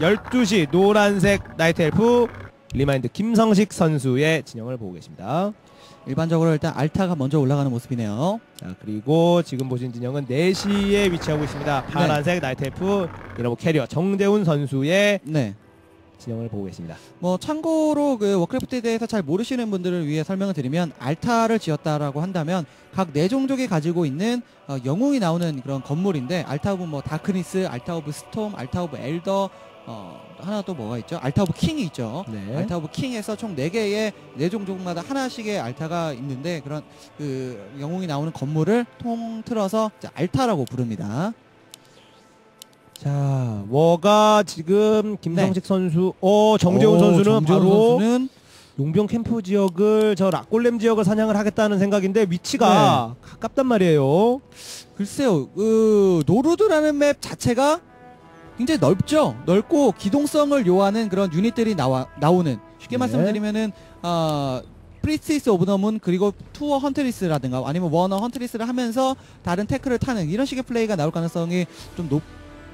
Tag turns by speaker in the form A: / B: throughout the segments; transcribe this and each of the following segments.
A: 12시 노란색 나이트 엘프 리마인드 김성식 선수의 진영을 보고 계십니다.
B: 일반적으로 일단 알타가 먼저 올라가는 모습이네요.
A: 자, 그리고 지금 보신 진영은 4시에 위치하고 있습니다. 파란색 나이트 엘프 이러고 캐리어 정대훈 선수의
B: 네.
A: 진영을 보고 계십니다.
B: 뭐 참고로 그 워크래프트에 대해서 잘 모르시는 분들을 위해 설명을 드리면 알타를 지었다라고 한다면 각 네 종족이 가지고 있는 어, 영웅이 나오는 그런 건물인데 알타 오브 뭐 다크니스, 알타 오브 스톰, 알타 오브 엘더 어, 하나 또 뭐가 있죠? 알타 오브 킹이 있죠.
A: 네.
B: 알타 오브 킹에서 총 4개의 네 종족마다 하나씩의 알타가 있는데 그런 그 영웅이 나오는 건물을 통틀어서 알타라고 부릅니다.
A: 자, 워가 지금 김성식 선수, 어 정재훈
B: 네. 오,
A: 선수는
B: 정재훈
A: 바로
B: 선수는
A: 용병 캠프 지역을 저 락골렘 지역을 사냥을 하겠다는 생각인데 위치가
B: 네.
A: 가깝단 말이에요.
B: 글쎄요, 그 노르드라는 맵 자체가 굉장히 넓죠. 넓고 기동성을 요하는 그런 유닛들이 나와 나오는 쉽게
A: 네.
B: 말씀드리면은 어, 프리스티스 오브 더문 그리고 투어 헌트리스라든가 아니면 원어 헌트리스를 하면서 다른 태클을 타는 이런 식의 플레이가 나올 가능성이 좀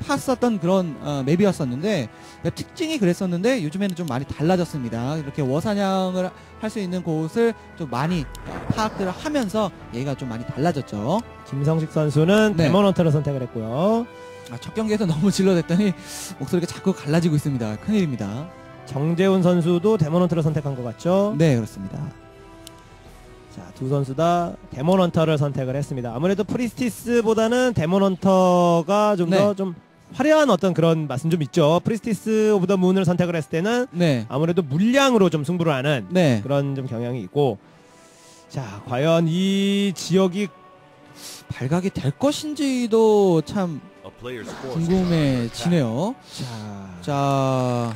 B: 높았었던 그런 어, 맵이었었는데 맵 특징이 그랬었는데 요즘에는 좀 많이 달라졌습니다. 이렇게 워사냥을 할 수 있는 곳을 좀 많이 어, 파악들을 하면서 얘가 좀 많이 달라졌죠.
A: 김성식 선수는
B: 네.
A: 데몬 헌터를 선택을 했고요.
B: 아, 첫 경기에서 너무 질러댔더니 목소리가 자꾸 갈라지고 있습니다. 큰일입니다.
A: 정재훈 선수도 데몬 헌터를 선택한 것 같죠?
B: 네, 그렇습니다.
A: 자, 두 선수 다 데몬 헌터를 선택을 했습니다. 아무래도 프리스티스보다는 데몬 헌터가 좀 더좀
B: 네.
A: 화려한 어떤 그런 맛은 좀 있죠. 프리스티스 오브 더 문을 선택을 했을 때는
B: 네.
A: 아무래도 물량으로 좀 승부를 하는
B: 네.
A: 그런 좀 경향이 있고 자, 과연 이 지역이
B: 발각이 될 것인지도 참 궁금해지네요.
A: 자,
B: 자,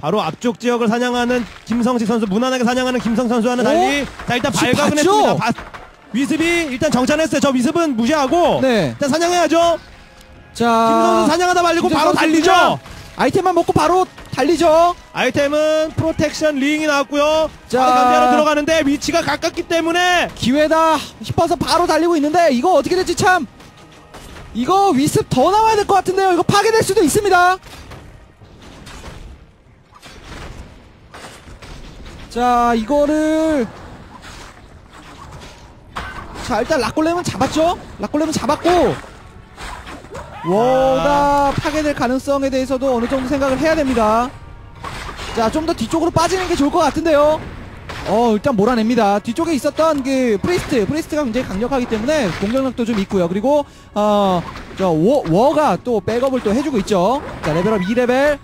A: 바로 앞쪽 지역을 사냥하는 김성식 선수 무난하게 사냥하는 김성 선수와는
B: 오?
A: 달리 자 일단 발각은? 했습니다. 바- 위습이 일단 정찬했어요. 저 위습은 무시하고
B: 네.
A: 일단 사냥해야죠.
B: 자,
A: 김성수 사냥하다 말리고 바로 달리죠.
B: 아이템만 먹고 바로 달리죠.
A: 아이템은 프로텍션 링이 나왔고요.
B: 자.
A: 자, 강제로 들어가는데 위치가 가깝기 때문에
B: 기회다 싶어서 바로 달리고 있는데 이거 어떻게 될지 참 이거 위습 더 나와야 될 것 같은데요. 이거 파괴될 수도 있습니다. 자, 이거를 자, 일단 락골렘은 잡았죠? 락골렘은 잡았고 워가 파괴될 가능성에 대해서도 어느 정도 생각을 해야 됩니다. 자, 좀 더 뒤쪽으로 빠지는 게 좋을 것 같은데요. 어 일단 몰아냅니다. 뒤쪽에 있었던 그 프리스트, 프리스트가 굉장히 강력하기 때문에 공격력도 좀 있고요. 그리고 어저 워가 또 백업을 또 해주고 있죠. 자 레벨업 2레벨.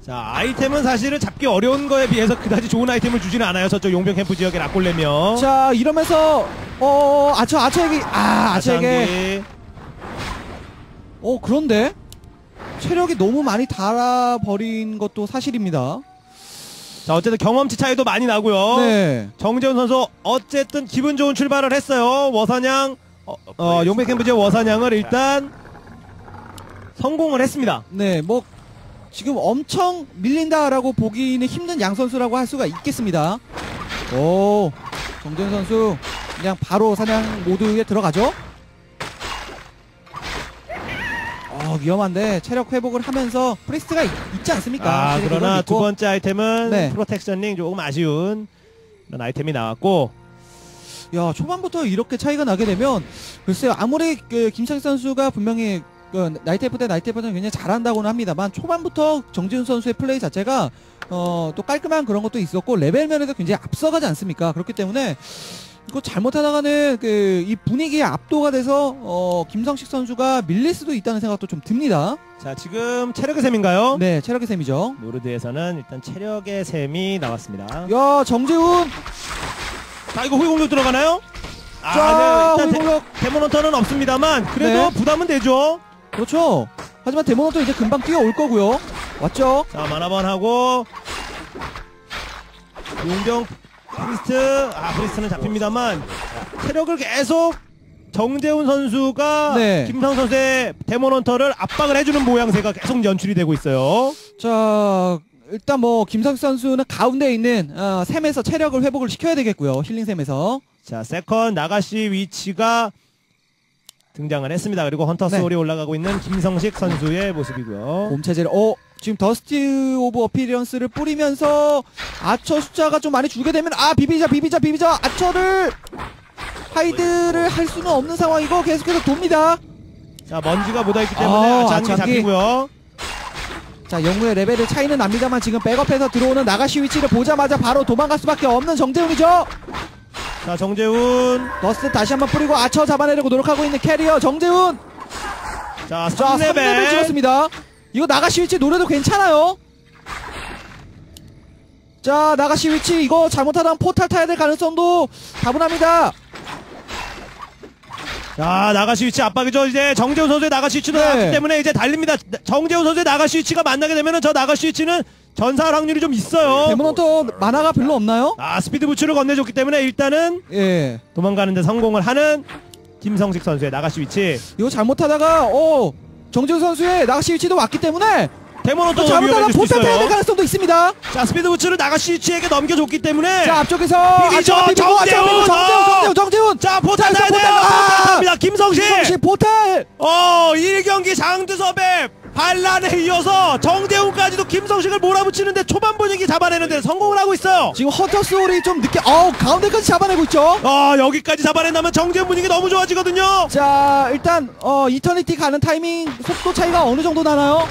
A: 자 아이템은 사실은 잡기 어려운 거에 비해서 그다지 좋은 아이템을 주지는 않아요. 저쪽 용병 캠프 지역에 락골레며
B: 자 이러면서 어 아처 아처에게 아 아처에게 어 그런데 체력이 너무 많이 달아버린 것도 사실입니다.
A: 자 어쨌든 경험치 차이도 많이 나고요.
B: 네.
A: 정재훈 선수 어쨌든 기분 좋은 출발을 했어요. 워사냥 어, 어, 용병 캠프 지역 워사냥을 일단 성공을 했습니다.
B: 네, 뭐 지금 엄청 밀린다라고 보기는 힘든 양 선수라고 할 수가 있겠습니다. 오, 정재훈 선수 그냥 바로 사냥 모드에 들어가죠. 위험한데 체력 회복을 하면서 프리스트가 있, 지 않습니까?
A: 아 그러나. 두 번째 아이템은
B: 네.
A: 프로텍션 링 조금 아쉬운 그런 아이템이 나왔고
B: 야 초반부터 이렇게 차이가 나게 되면 글쎄요 아무리 그 김창 선수가 분명히 그 나이테프 대 나이테프는 굉장히 잘한다고는 합니다만 초반부터 정지훈 선수의 플레이 자체가 어, 또 깔끔한 그런 것도 있었고 레벨 면에서 굉장히 앞서가지 않습니까? 그렇기 때문에 이거 잘못하다가는 그 이 분위기에 압도가 돼서 어, 김성식 선수가 밀릴 수도 있다는 생각도 좀 듭니다.
A: 자 지금 체력의 셈인가요?
B: 네, 체력의 셈이죠.
A: 노르드에서는 일단 체력의 셈이 나왔습니다.
B: 야 정재훈,
A: 자 이거 후위 공격 들어가나요?
B: 자
A: 아, 네, 일단
B: 공격
A: 데, 모논터는 없습니다만 그래도
B: 네.
A: 부담은 되죠.
B: 그렇죠. 하지만 데모노도 이제 금방 뛰어올 거고요. 왔죠?
A: 자 만화번 하고 용병 프리스트 아 프리스트는 잡힙니다만 체력을 계속 정재훈 선수가
B: 네.
A: 김상 선수의 데모넌터를 압박을 해주는 모양새가 계속 연출이 되고 있어요.
B: 자 일단 뭐 김성식 선수는 가운데 있는 어, 샘에서 체력을 회복을 시켜야 되겠고요 힐링 샘에서
A: 자 세컨 나가시 위치가 등장을 했습니다. 그리고 헌터
B: 네.
A: 소울이 올라가고 있는 김성식 선수의 모습이고요.
B: 봄 체제를 어 지금 더스트 오브 어피리언스를 뿌리면서 아처 숫자가 좀 많이 줄게 되면 아 비비자 비비자 비비자 아처를 하이드를 할 수는 없는 상황이고 계속해서 돕니다.
A: 자 먼지가 묻어있기 때문에
B: 아,
A: 아장기
B: 아장기.
A: 잡히고요.
B: 자 영웅의 레벨의 차이는 납니다만 지금 백업해서 들어오는 나가시 위치를 보자마자 바로 도망갈 수밖에 없는 정재훈이죠.
A: 자 정재훈
B: 더스트 다시 한번 뿌리고 아처 잡아내려고 노력하고 있는 캐리어 정재훈. 자자 3레벨
A: 3레벨
B: 찍었습니다. 이거 나가시 위치 노려도 괜찮아요. 자 나가시 위치 이거 잘못하다면 포탈 타야 될 가능성도 다분합니다.
A: 자 나가시 위치 압박이죠. 이제 정재훈 선수의 나가시 위치도
B: 네.
A: 나왔기 때문에 이제 달립니다. 정재훈 선수의 나가시 위치가 만나게 되면은 저 나가시 위치는 전사할 확률이 좀 있어요.
B: 데모넌터 만화가 별로 없나요?
A: 아 스피드 부츠를 건네줬기 때문에 일단은
B: 예.
A: 도망가는데 성공을 하는 김성식 선수의 나가시 위치.
B: 이거 잘못하다가 어 정재훈 선수의 나가시 위치도 왔기 때문에
A: 데모노도 또수
B: 포탈 타야 될. 가능성도 있습니다.
A: 자 스피드 부츠를 나가시 위치에게 넘겨줬기 때문에
B: 자 앞쪽에서
A: 비비죠, 정재훈!
B: 정재훈 정재훈 정재훈
A: 자 포탈
B: 자,
A: 타야 돼요.
B: 포탈! 아!
A: 탑니다. 김성식.
B: 김성시 포탈
A: 어 1경기 장두섭의 반란에 이어서 정대훈까지도 김성식을 몰아붙이는데 초반 분위기 잡아내는데 성공을 하고 있어요.
B: 지금 헌터 소울이 좀 늦게 어우 가운데까지 잡아내고 있죠.
A: 아 여기까지 잡아낸다면 정재훈 분위기 너무 좋아지거든요.
B: 자 일단 어 이터니티 가는 타이밍 속도 차이가 어느 정도 나나요?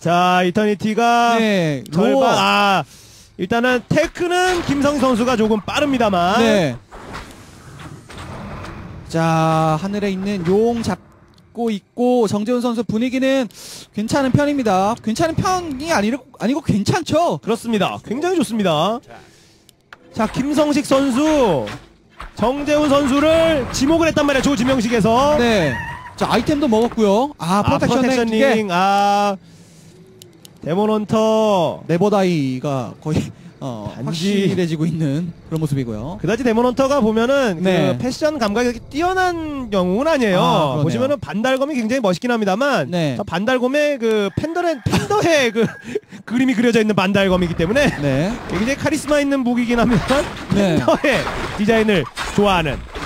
A: 자 이터니티가
B: 네,
A: 절반
B: 로어.
A: 아 일단은 테크는 김성희 선수가 조금 빠릅니다만
B: 네. 자 하늘에 있는 용 잡 고 있고 정재훈 선수 분위기는 괜찮은 편입니다. 괜찮은 편이 아니고 아니고 괜찮죠.
A: 그렇습니다. 굉장히 좋습니다. 자 김성식 선수 정재훈 선수를 지목을 했단 말이야 조지명식에서
B: 네. 자 아이템도 먹었고요. 아
A: 아,
B: 프로텍션 링
A: 프로텍션링 아 데몬헌터
B: 네버다이가 거의 어, 확실해지고 있는 그런 모습이고요.
A: 그다지 데몬헌터가 보면은
B: 네.
A: 그 패션 감각이 뛰어난 영웅은 아니에요.
B: 아.
A: 보시면은 반달검이 굉장히 멋있긴 합니다만
B: 네.
A: 저 반달검에 그 팬더의 팬더의 그 그림이 그려져 있는 반달검이기 때문에
B: 네.
A: 굉장히 카리스마 있는 무기긴 합니다만
B: 네.
A: 팬더의 디자인을 좋아하는 그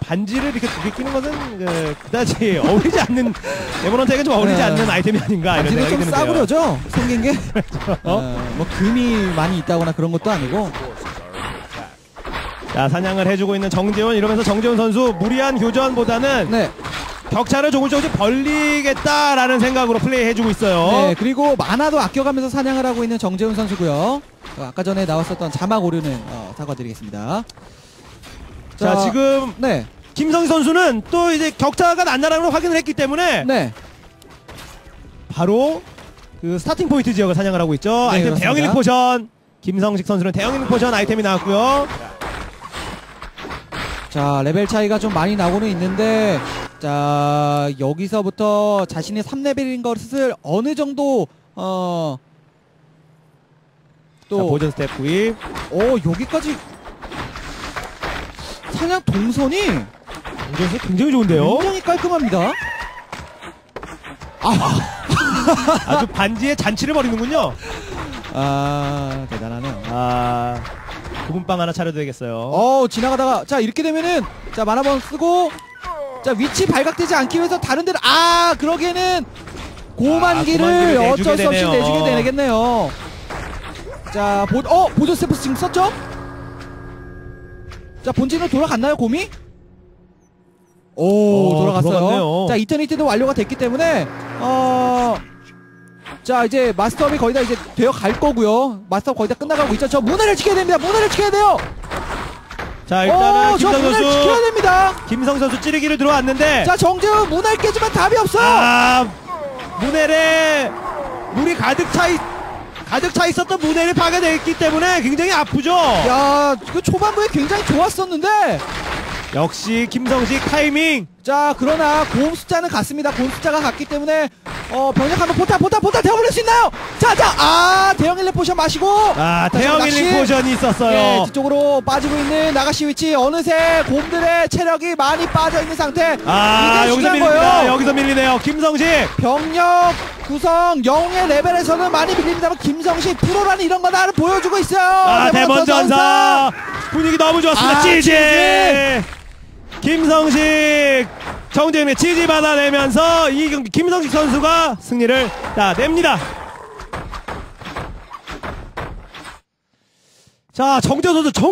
A: 반지를 이렇게 두 개 끼는 것은 그, 그다지 어울리지 않는 데몬헌터에게 좀 어울리지
B: 네.
A: 않는 아이템이 아닌가 이런 생각이
B: 좀. 싸구려죠. 생긴 게. 어? 뭐 금이 많이 있다거나 그런 것도 아니고.
A: 자 사냥을 해주고 있는 정재훈 이러면서 정재훈 선수 무리한 교전보다는
B: 네.
A: 격차를 조금 조금씩 벌리겠다라는 생각으로 플레이해주고 있어요.
B: 네, 그리고 만화도 아껴가면서 사냥을 하고 있는 정재훈 선수고요. 어, 아까 전에 나왔었던 자막 오류는 어, 사과드리겠습니다.
A: 자, 지금
B: 네,
A: 김성희 선수는 또 이제 격차가 난다라는 걸 확인을 했기 때문에
B: 네,
A: 바로 그 스타팅 포인트 지역을 사냥을 하고 있죠. 아이템
B: 그렇습니다.
A: 대형 힐링 포션. 김성식 선수는 대형 힐링 포션 아이템이 나왔고요.
B: 자 레벨 차이가 좀 많이 나고는 있는데 자 여기서부터 자신이 3레벨인 것을 어느 정도 어.
A: 또
B: 또,
A: 보전 스텝 구입.
B: 어, 여기까지 사냥 동선이
A: 굉장히, 굉장히 좋은데요.
B: 굉장히 깔끔합니다.
A: 아주 반지에 잔치를 벌이는군요.
B: 아, 대단하네요.
A: 아, 구분빵 하나 차려도 되겠어요.
B: 어 지나가다가 자 이렇게 되면은 자 만화번 쓰고 자 위치 발각되지 않기 위해서 다른 데를 아 그러기에는 고만기를
A: 아,
B: 어쩔 수 없이
A: 되네요.
B: 내주게 되겠네요. 자 보, 어 보조 스태프 지금 썼죠? 자 본진으로 돌아갔나요 곰이? 오,
A: 오,
B: 돌아갔어요.
A: 들어갔네요.
B: 자 이터니티도 완료가 됐기 때문에 어. 자 이제 마스터업이 거의 다 이제 되어 갈 거고요. 마스터업 거의 다 끝나가고 있죠. 저 문화를 지켜야 됩니다. 문화를 지켜야 돼요.
A: 자, 일단은
B: 오, 저
A: 김성
B: 문화를 지켜야
A: 선수,
B: 됩니다.
A: 김성 선수 찌르기를 들어왔는데,
B: 자 정재훈 문화를 깨지면 답이 없어.
A: 아, 문헬에 물이 가득 차 있, 가득 차 있었던 문헬이 파괴됐기 때문에 굉장히 아프죠.
B: 야, 그 초반부에 굉장히 좋았었는데.
A: 역시 김성식 타이밍.
B: 자, 그러나 고음 숫자는 같습니다. 고음 숫자가 같기 때문에 어, 병력하면 포탈, 포탈, 포탈 태워버릴 수 있나요? 자, 자, 아, 대형 일레 포션 마시고.
A: 아, 대형. 힐링 포션이 있었어요.
B: 예, 뒤쪽으로 빠지고 있는 나가시 위치 어느새 곰들의 체력이 많이 빠져 있는 상태.
A: 아, 여기서 밀립니다.
B: 거예요.
A: 여기서 밀리네요. 김성식.
B: 병력 구성 영의 레벨에서는 많이 밀립니다만 김성식 프로라는 이런 거 나를 보여주고 있어요.
A: 아,
B: 대머리
A: 대먼전사. 분위기 너무 좋았습니다.
B: 아. 찌지.
A: 김성식 정재윤의 지지 받아내면서 이 경기 김성식 선수가 승리를 따냅니다. 자, 정재훈 선수 정